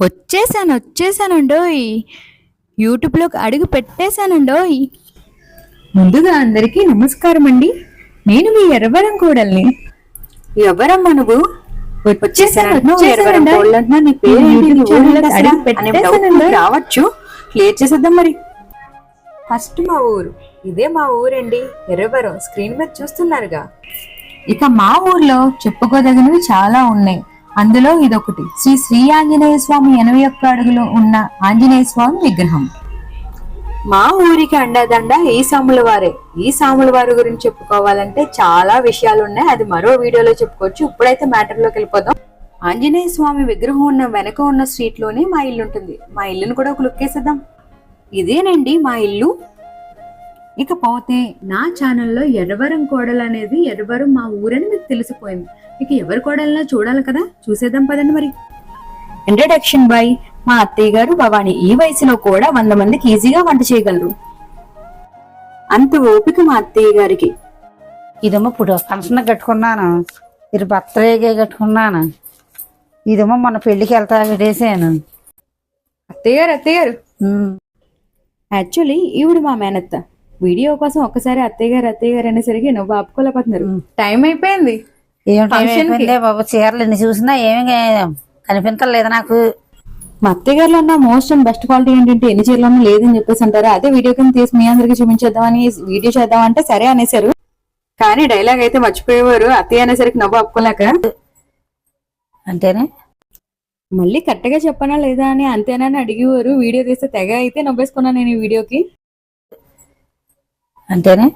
వచ్చేసాను వచ్చేసానండోయ్ యూట్యూబ్లోకి అడుగు పెట్టేశానండోయ్ ముందుగా అందరికీ నమస్కారం అండి. నేను మీ ఎర్రవరం కోడల్ని. ఎవరమ్మా నువ్వు? రావచ్చు. క్లియర్ చేసేద్దాం మరి. ఫస్ట్ మా ఊరు. ఇదే మా ఊరండి ఎర్రవరం. స్క్రీన్ మీద చూస్తున్నారుగా. ఇక మా ఊర్లో చెప్పుకోదగినవి చాలా ఉన్నాయి. అందులో ఇదొకటి. శ్రీ శ్రీ ఆంజనేయ స్వామి ఎనభై ఒక్క అడుగులో ఉన్న ఆంజనేయ స్వామి విగ్రహం. మా ఊరికి అండదండ ఈ సాముల వారే. ఈ సాముల వారి గురించి చెప్పుకోవాలంటే చాలా విషయాలు ఉన్నాయి అది మరో వీడియోలో చెప్పుకోవచ్చు. ఇప్పుడైతే మ్యాటర్లోకి వెళ్ళిపోదాం. ఆంజనేయ స్వామి విగ్రహం ఉన్న వెనక ఉన్న స్ట్రీట్లోనే మా ఇల్లు ఉంటుంది. మా ఇల్లును కూడా ఒక లుక్ వేసేద్దాం. ఇదేనండి మా ఇల్లు? ఇకపోతే నా ఛానల్లో ఎర్రవరం కోడలు అనేది ఎర్రవరం మా ఊరని మీకు తెలిసిపోయింది. ఇక ఎవరి కోడలన్నా చూడాలి కదా. చూసేద్దాం పదండి మరి. ఇంట్రడక్షన్ బై మా అత్తయ్య గారు భవాని. ఈ వయసులో కూడా వంద మందికి ఈజీగా వంట చేయగలరు. అంత ఓపిక మా అత్తయ్య గారికి. ఇదేమో ఇప్పుడు ఫంక్షన్ కట్టుకున్నాను. ఇది బర్త్డేకి కట్టుకున్నాను. ఇదేమో మన పెళ్ళికి వెళ్తా కట్టేసాను అత్తయ్య గారు అత్తయ్య గారు. యాక్చువల్లీ ఈవిడ మా మేనత్త. వీడియో కోసం ఒక్కసారి అత్తయ్య గారు అత్తయ్య గారు అనేసరికి నువ్వు ఆపుకోలేకపోతున్నారు. టైం అయిపోయింది. బాబు? చీరలు ఎన్ని చూసినా ఏమి కనిపించలేదు నాకు. మా అత్తయ్య గారిలో ఉన్న మోస్ట్ అండ్ బెస్ట్ క్వాలిటీ ఏంటంటే ఎన్ని చీరలు లేదని చెప్పేసి అంటారు. అదే వీడియో కింద తీసి మీ అందరికి చూపించేద్దామని వీడియో చేద్దామంటే సరే అనేసారు. కానీ డైలాగ్ అయితే మర్చిపోయేవారు. అత్తయ్య అనేసరికి నవ్వు ఆపుకోలేక. అంటేనే మళ్ళీ కరెక్ట్గా చెప్పనా లేదా అని అంతేనా అని అడిగేవారు. వీడియో తీస్తే తెగ అయితే నవ్వేసుకున్నాను నేను ఈ వీడియోకి అంటేనే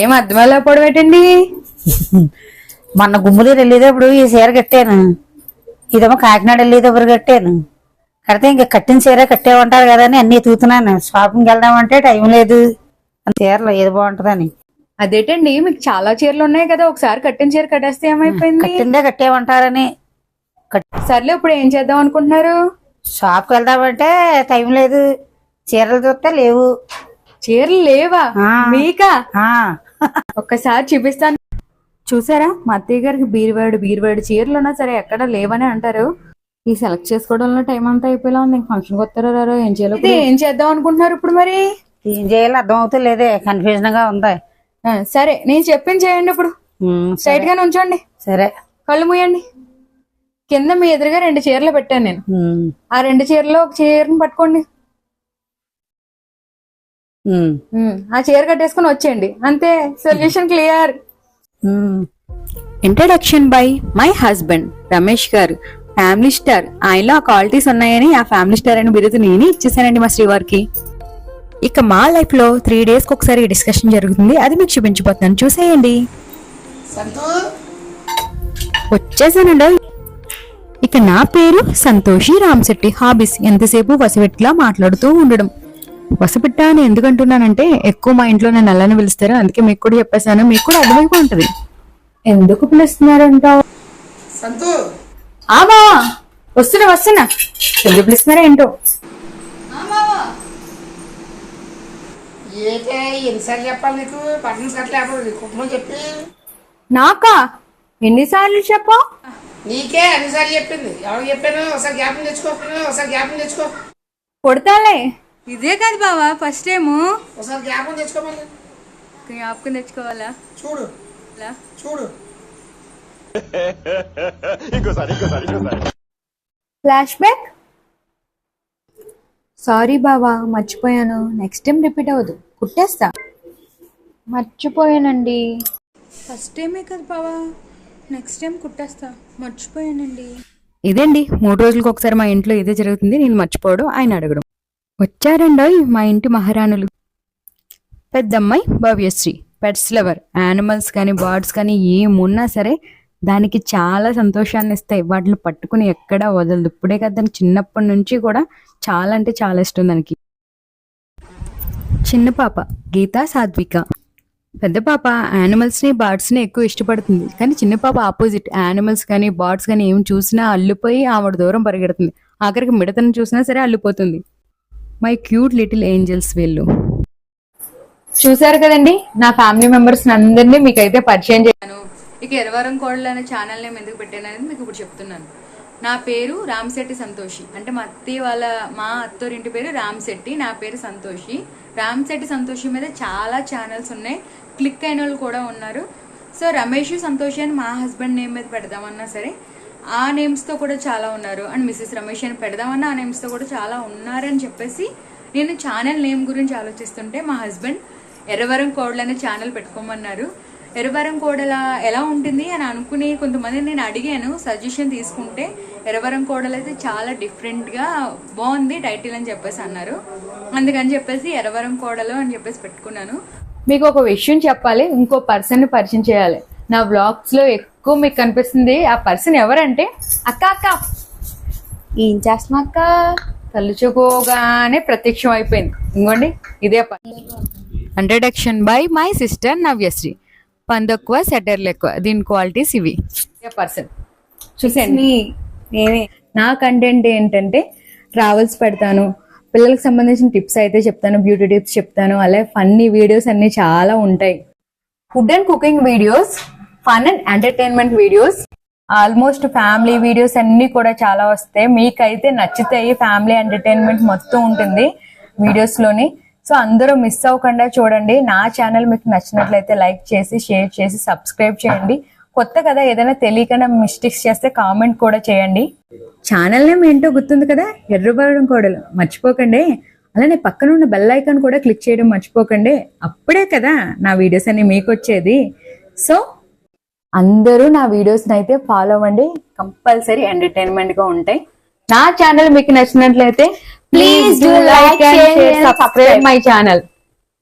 ఏం అర్థమయ్యేలా పొడవేటండి? మొన్న గుమ్ములు వెళ్ళేటప్పుడు ఈ చీర కట్టాను. ఇదేమో కాకినాడ వెళ్ళేటప్పుడు కట్టాను. కడితే ఇంకా కట్టిన చీర కట్టేమంటారు కదా అని అన్ని తూతున్నాను షాపింగ్కి వెళ్దామంటే టైం లేదు. చీరలో ఏది బాగుంటుందని. అదేటండి? మీకు చాలా చీరలు ఉన్నాయి కదా. ఒకసారి కట్టిన చీర కట్టేస్తే ఏమైపోయింది? కట్టిందే కట్టేమంటారని సర్లే ఇప్పుడు ఏం చేద్దాం అనుకుంటున్నారు? షాప్కి వెళ్దామంటే టైం లేదు. చీరలు చూస్తే లేవు. చీరలు లేవా. మీకా? ఆ. ఒక్కసారి చూపిస్తాను. చూసారా? మా అత్తయ్య గారికి బీరువాడు బీరువాడు చీరలు ఉన్నా సరే ఎక్కడ లేవని అంటారు. ఈ సెలెక్ట్ చేసుకోవడంలో టైం అంతా అయిపోయేలా ఉంది. ఫంక్షన్ వస్తారో రారో ఏం చేయాలో ఏం చేద్దాం అనుకుంటున్నారు ఇప్పుడు మరి? ఏం చేయాలో అర్థం అవుతూ లేదే కన్ఫ్యూజన్గా ఉంది. ఆ, సరే నేను చెప్పింది చేయండి ఇప్పుడు. స్ట్రైట్గా ఉంచండి. సరే. కళ్ళు మూయండి. కింద మీ ఎదురుగా రెండు చీరలు పెట్టాను నేను. ఆ రెండు చీరలో ఒక చీరని పట్టుకోండి. ఆ చీర కట్టేసుకుని వచ్చేయండి. అంతే solution clear. Introduction by my husband Ramesh garu. Family star ఆయనలో ఆ క్వాలిటీస్ ఉన్నాయని ఆ ఫ్యామిలీ స్టార్ అని బిరుదు నేనే ఇచ్చేసానండి మా శ్రీవారికి. ఇక మా లైఫ్లో త్రీ డేస్కి ఒకసారి డిస్కషన్ జరుగుతుంది. అది మీకు చూపించబోతున్నాను. చూసేయండి. వచ్చేసానండి. ఇక నా పేరు సంతోషి రామ్శెట్టి. హాబీస్. ఎంతసేపు వసపెట్లా మాట్లాడుతూ ఉండడం. వసపిట్ట అని ఎందుకు అంటున్నానంటే ఎక్కువ మా ఇంట్లో నేను నల్లని పిలుస్తారు. అందుకే మీకు కూడా చెప్పేశాను. మీకు కూడా అర్థమైపో ఉంటుంది. ఎందుకు పిలుస్తున్నారంటావు సంతు! ఆ బావా! వస్తున్నా వస్తున్నా. ఎందుకు పిలుస్తున్నారా ఏంటో? ఏటే ఎన్నిసార్లు చెప్పాలి నీకు? పట్టణం కట్టలేకపోతే కుటుంబం చెప్పి. నాకా? ఎన్నిసార్లు చెప్పా? నీకే అన్నిసార్లు చెప్పింది. ఎవరికి చెప్పాను? ఒకసారి జ్ఞాపకం తెచ్చుకో ఒకసారి జ్ఞాపకం తెచ్చుకో. కొడతాలే. ఇదే కాదు బావా ఫస్ట్ టైము. ఒకసారి జ్ఞాపకం తెచ్చుకోమని జ్ఞాపకం తెచ్చుకోవాలా చూడు. చూడు. ఫ్లాష్ బ్యాక్ సారీ బావా మర్చిపోయాను. నెక్స్ట్ టైం రిపీట్ అవ్వదు. కుట్టేస్తా. మర్చిపోయానండి. ఫస్ట్ టైమే కదా బావా. నెక్స్ట్ టైం కుట్టేస్తా. మర్చిపోయానండి. ఇదండి మూడు రోజులకు ఒకసారి మా ఇంట్లో ఇదే జరుగుతుంది. నేను మర్చిపోవడం ఆయన అడగడం. వచ్చారండోయ్ మా ఇంటి మహారాణులు. పెద్దమ్మాయి భవ్యశ్రీ పెట్స్ లవర్ యానిమల్స్ కానీ బర్డ్స్ కానీ ఏమున్నా సరే దానికి చాలా సంతోషాన్ని ఇస్తాయి. వాటిని పట్టుకుని ఎక్కడా వదలదు. ఇప్పుడే కదా దానికి చిన్నప్పటి నుంచి కూడా చాలా అంటే చాలా ఇష్టం దానికి. చిన్న పాప గీత సాత్విక. పెద్ద పాప యానిమల్స్ని బర్డ్స్ని ఎక్కువ ఇష్టపడుతుంది. కానీ చిన్న పాప ఆపోజిట్. యానిమల్స్ కానీ బర్డ్స్ కానీ ఏం చూసినా అల్లిపోయి ఆవిడ దూరం పరిగెడుతుంది. ఆఖరికి మిడతను చూసినా సరే అల్లిపోతుంది. మై క్యూట్ లిటిల్ ఏంజల్స్ వీళ్ళు. చూసారు కదండి? నా ఫ్యామిలీ మెంబర్స్ అందరినీ మీకైతే పరిచయం చేశాను ఇక ఎరవరం కోడలు అనే ఛానల్ నేమ్ ఎందుకు పెట్టాను అనేది మీకు ఇప్పుడు చెప్తున్నాను. నా పేరు రామ్శెట్టి సంతోషి. అంటే మా అత్తయ్య వాళ్ళ మా అత్తోరింటి పేరు రామ్శెట్టి నా పేరు సంతోషి. రామ్శెట్టి సంతోషి మీద చాలా ఛానల్స్ ఉన్నాయి. క్లిక్ అయిన వాళ్ళు కూడా ఉన్నారు. సో రమేష్ సంతోషి అని మా హస్బెండ్ నేమ్ మీద పెడదామన్నా సరే ఆ నేమ్స్తో కూడా చాలా ఉన్నారు. అండ్ మిస్సెస్ రమేష్ అని పెడదామన్న ఆ నేమ్స్తో కూడా చాలా ఉన్నారని చెప్పేసి నేను ఛానల్ నేమ్ గురించి ఆలోచిస్తుంటే మా హస్బెండ్ ఎర్రవరం కోడలు అనే ఛానల్ పెట్టుకోమన్నారు. ఎర్రవరం కోడల ఎలా ఉంటుంది అని అనుకుని కొంతమంది నేను అడిగాను. సజెషన్ తీసుకుంటే ఎర్రవరం కోడలు అయితే చాలా డిఫరెంట్గా బాగుంది టైటిల్ అని చెప్పేసి అన్నారు. అందుకని చెప్పేసి ఎర్రవరం కోడలు అని చెప్పేసి పెట్టుకున్నాను. మీకు ఒక విషయం చెప్పాలి ఇంకో పర్సన్ పరిచయం చేయాలి. నా వ్లాగ్స్లో ఎక్కువ మీకు కనిపిస్తుంది ఆ పర్సన్ ఎవరంటే అక్క అక్క. ఏం చేస్తున్నా అక్క? తలుచుకోగానే ప్రత్యక్షం అయిపోయింది. ఇంకోండి ఇదే introduction by my sister Navyasri పందెక్కువ సెటర్లు ఎక్కువ దీని క్వాలిటీస్ ఇవి. పర్సన్ చూసేయండి. నేనే. నా కంటెంట్ ఏంటంటే ట్రావెల్స్ పెడతాను. పిల్లలకు సంబంధించిన టిప్స్ అయితే చెప్తాను బ్యూటీ టిప్స్ చెప్తాను అలాగే ఫన్నీ వీడియోస్ అన్ని చాలా ఉంటాయి. Food and cooking videos fun and entertainment videos. Almost family videos అన్ని కూడా చాలా వస్తాయి. మీకైతే నచ్చుతాయి ఫ్యామిలీ ఎంటర్టైన్మెంట్ మొత్తం ఉంటుంది వీడియోస్లోని. సో అందరూ మిస్ అవ్వకుండా చూడండి. నా ఛానల్ మీకు నచ్చినట్లయితే లైక్ చేసి షేర్ చేసి సబ్స్క్రైబ్ చేయండి. కొత్త కదా ఏదైనా తెలియకుండా మిస్టేక్స్ చేస్తే కామెంట్ కూడా చేయండి. ఛానల్ నేమ్ ఏంటో గుర్తుంది కదా? ఎర్రబడడం కోడలు. మర్చిపోకండి. అలానే పక్కన ఉన్న బెల్ ఐకాన్ కూడా క్లిక్ చేయడం మర్చిపోకండి. అప్పుడే కదా నా వీడియోస్ అన్ని మీకు వచ్చేది. సో అందరూ నా వీడియోస్ అయితే ఫాలో అవ్వండి. కంపల్సరీ ఎంటర్టైన్మెంట్గా ఉంటాయి. నా ఛానల్ మీకు నచ్చినట్లయితే please do like and subscribe my channel